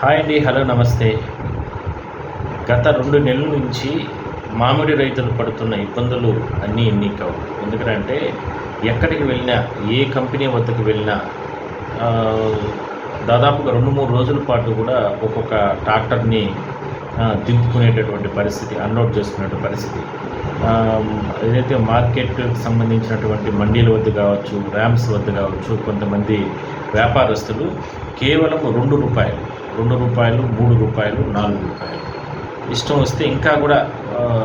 Hi అండి hello నమస్తే. గత రెండు నెలల నుంచి మామిడి రైతులు పడుతున్న ఇబ్బందులు అన్నీ ఎన్ని కావు. ఎందుకంటే ఎక్కడికి వెళ్ళినా ఏ కంపెనీ వద్దకు వెళ్ళినా దాదాపుగా రెండు మూడు రోజుల పాటు కూడా ఒక్కొక్క ట్రాక్టర్ని దింపుకునేటటువంటి పరిస్థితి అన్లోడ్ చేసుకునే పరిస్థితి. ఏదైతే మార్కెట్కి సంబంధించినటువంటి మండీల వద్ద కావచ్చు ర్యామ్స్ వద్ద కావచ్చు కొంతమంది వ్యాపారస్తులు కేవలం రెండు రూపాయలు రెండు రూపాయలు మూడు రూపాయలు నాలుగు రూపాయలు. ఇష్టం వస్తే ఇంకా కూడా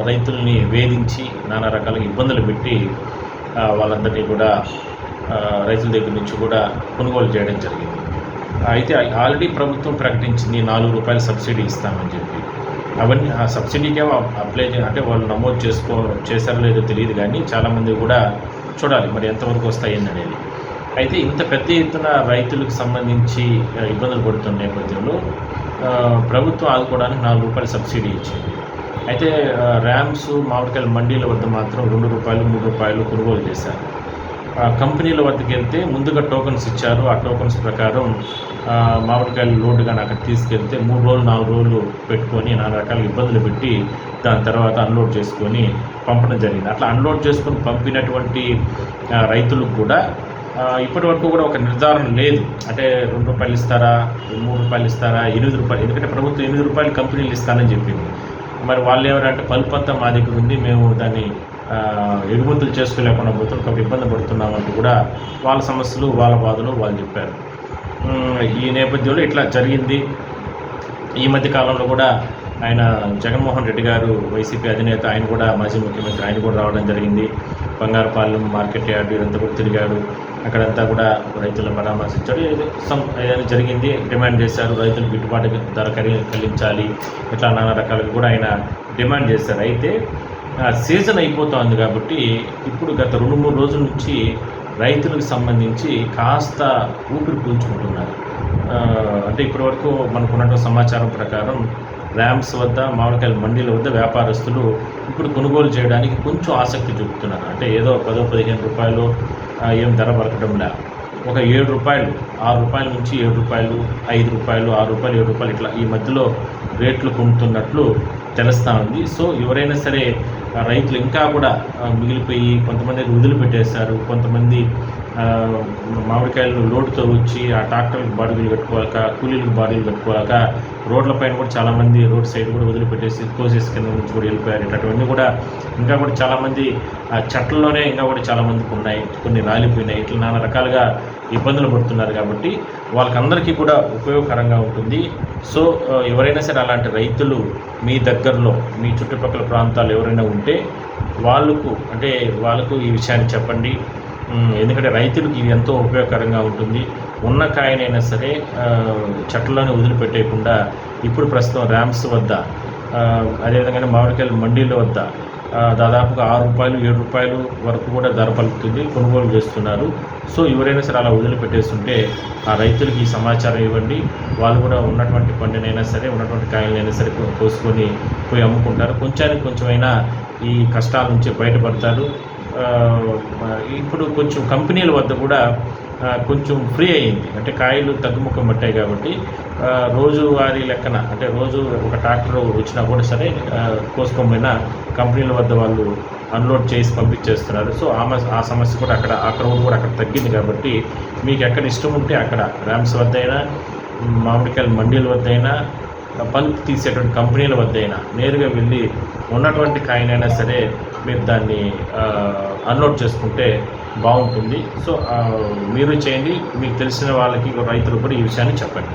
రైతుల్ని వేధించి నానా రకాల ఇబ్బందులు పెట్టి వాళ్ళందరినీ కూడా రైతుల దగ్గర నుంచి కూడా కొనుగోలు చేయడం జరిగింది. అయితే ఆల్రెడీ ప్రభుత్వం ప్రకటించింది నాలుగు రూపాయలు సబ్సిడీ ఇస్తామని చెప్పి. అవన్నీ ఆ సబ్సిడీకి ఏమో అప్లై చే అంటే వాళ్ళు నమోదు చేసుకో చేశారో లేదో తెలియదు కానీ చాలామంది కూడా చూడాలి మరి ఎంతవరకు వస్తాయి అనేది. అయితే ఇంత పెద్ద ఎత్తున రైతులకు సంబంధించి ఇబ్బందులు పడుతున్న నేపథ్యంలో ప్రభుత్వం ఆదుకోవడానికి నాలుగు రూపాయలు సబ్సిడీ ఇచ్చింది. అయితే ర్యామ్స్ మామిడికాయల మండీల వద్ద మాత్రం రెండు రూపాయలు మూడు రూపాయలు కొనుగోలు చేశారు. కంపెనీల వద్దకు వెళ్తే ముందుగా టోకన్స్ ఇచ్చారు. ఆ టోకన్స్ ప్రకారం మామిడికాయలు లోడ్గా అక్కడ తీసుకెళ్తే మూడు రోజులు నాలుగు రోజులు పెట్టుకొని నానా రకాల ఇబ్బందులు పెట్టి దాని తర్వాత అన్లోడ్ చేసుకొని పంపడం జరిగింది. అట్లా అన్లోడ్ చేసుకొని పంపినటువంటి రైతులకు కూడా ఇప్పటి వరకు కూడా ఒక నిర్ధారణ లేదు. అంటే రెండు రూపాయలు ఇస్తారా మూడు రూపాయలు ఇస్తారా ఎనిమిది రూపాయలు ఎందుకంటే ప్రభుత్వం ఎనిమిది రూపాయలు కంపెనీలు ఇస్తానని చెప్పింది. మరి వాళ్ళు ఎవరంటే పలుపు అంతా మా దగ్గర ఉంది మేము దాన్ని ఎగుమతులు చేసుకోలేకుండా పోతున్నాం ఒక ఇబ్బంది పడుతున్నామంటూ కూడా వాళ్ళ సమస్యలు వాళ్ళ బాధలు వాళ్ళు చెప్పారు. ఈ నేపథ్యంలో ఇట్లా జరిగింది. ఈ మధ్య కాలంలో కూడా ఆయన జగన్మోహన్ రెడ్డి గారు వైసీపీ అధినేత ఆయన కూడా మాజీ ముఖ్యమంత్రి ఆయన కూడా రావడం జరిగింది. బంగారుపాలెం మార్కెట్ యార్డు ఇదంతా కూడా తిరిగాడు. అక్కడంతా కూడా రైతులను పరామర్శించాడు. ఏదైనా జరిగింది డిమాండ్ చేశారు. రైతులు గిట్టుబాటు ధర కలిగి కలిగించాలి ఇట్లా నానా రకాలుగా కూడా ఆయన డిమాండ్ చేశారు. అయితే సీజన్ అయిపోతోంది కాబట్టి ఇప్పుడు గత రెండు మూడు రోజుల నుంచి రైతులకు సంబంధించి కాస్త ఊపిరి పీల్చుకుంటున్నారు. అంటే ఇప్పటివరకు మనకున్నటువంటి సమాచారం ప్రకారం ర్యాంప్స్ వద్ద మామిడికాయల మండీల వద్ద వ్యాపారస్తులు ఇప్పుడు కొనుగోలు చేయడానికి కొంచెం ఆసక్తి చూపుతున్నారు. అంటే ఏదో పదో పదిహేను రూపాయలు ఏం ధర పలకడంలా ఒక ఏడు రూపాయలు ఆరు రూపాయల నుంచి ఏడు రూపాయలు ఐదు రూపాయలు ఆరు రూపాయలు ఏడు రూపాయలు ఇట్లా ఈ మధ్యలో రేట్లు కొంటున్నట్లు తెలుస్తూ ఉంది. సో ఎవరైనా సరే రైతులు ఇంకా కూడా మిగిలిపోయి కొంతమంది వదిలిపెట్టేశారు కొంతమంది మామిడికాయలను లోటుతో వచ్చి ఆ ట్రాక్టర్లకు బాడీలు కట్టుకోలేక కూలీలకు బాడీలు కట్టుకోలేక రోడ్ల పైన కూడా చాలామంది రోడ్ సైడ్ కూడా వదిలిపెట్టేసి కోసేసి కింద నుంచి కూడా వెళ్ళిపోయారు. ఇట్లాంటివన్నీ కూడా ఇంకా కూడా చాలామంది ఆ చెట్లలోనే ఇంకా కూడా చాలామందికి ఉన్నాయి. కొన్ని రాలిపోయినాయి. ఇట్లా నానా రకాలుగా ఇబ్బందులు పడుతున్నారు కాబట్టి వాళ్ళకందరికీ కూడా ఉపయోగకరంగా ఉంటుంది. సో ఎవరైనా సరే అలాంటి రైతులు మీ దగ్గరలో మీ చుట్టుపక్కల ప్రాంతాలు ఎవరైనా ఉంటే వాళ్ళకు అంటే వాళ్ళకు ఈ విషయాన్ని చెప్పండి. ఎందుకంటే రైతులకు ఇది ఎంతో ఉపయోగకరంగా ఉంటుంది. ఉన్న కాయనైనా సరే చెట్లలోనే వదిలిపెట్టేయకుండా ఇప్పుడు ప్రస్తుతం ర్యామ్స్ వద్ద అదేవిధంగా మామిడికాయలు మండీల వద్ద దాదాపుగా ఆరు రూపాయలు ఏడు రూపాయలు వరకు కూడా ధర పలుకుతుంది కొనుగోలు చేస్తున్నారు. సో ఎవరైనా సరే అలా వదిలిపెట్టేస్తుంటే ఆ రైతులకి ఈ సమాచారం ఇవ్వండి. వాళ్ళు కూడా ఉన్నటువంటి పండునైనా సరే ఉన్నటువంటి కాయలైనా సరే కోసుకొని పోయి అమ్ముకుంటారు. కొంచానికి కొంచెమైనా ఈ కష్టాల నుంచి బయటపడతారు. ఇప్పుడు కొంచెం కంపెనీల వద్ద కూడా కొంచెం ఫ్రీ అయింది అంటే కాయలు తగ్గుముఖం పట్టాయి కాబట్టి రోజువారీ లెక్కన అంటే రోజు ఒక ట్రాక్టర్ వచ్చినా కూడా సరే కోసుకోమైనా కంపెనీల వద్ద వాళ్ళు అన్లోడ్ చేసి పంపించేస్తున్నారు. సో ఆ ఆ సమస్య కూడా అక్కడ ఆ క్రౌడ్ కూడా అక్కడ తగ్గింది కాబట్టి మీకు ఎక్కడ ఇష్టం ఉంటే అక్కడ ర్యామ్స్ వద్ద అయినా మామిడికాయల మండీల వద్ద అయినా పల్ప్ తీసేటువంటి కంపెనీల వద్ద అయినా నేరుగా వెళ్ళి ఉన్నటువంటి కాయనైనా సరే మీరు దాన్ని అన్లోడ్ చేసుకుంటే బాగుంటుంది. సో మీరు చేయండి. మీకు తెలిసిన వాళ్ళకి రైతులు కూడా ఈ విషయాన్ని చెప్పండి.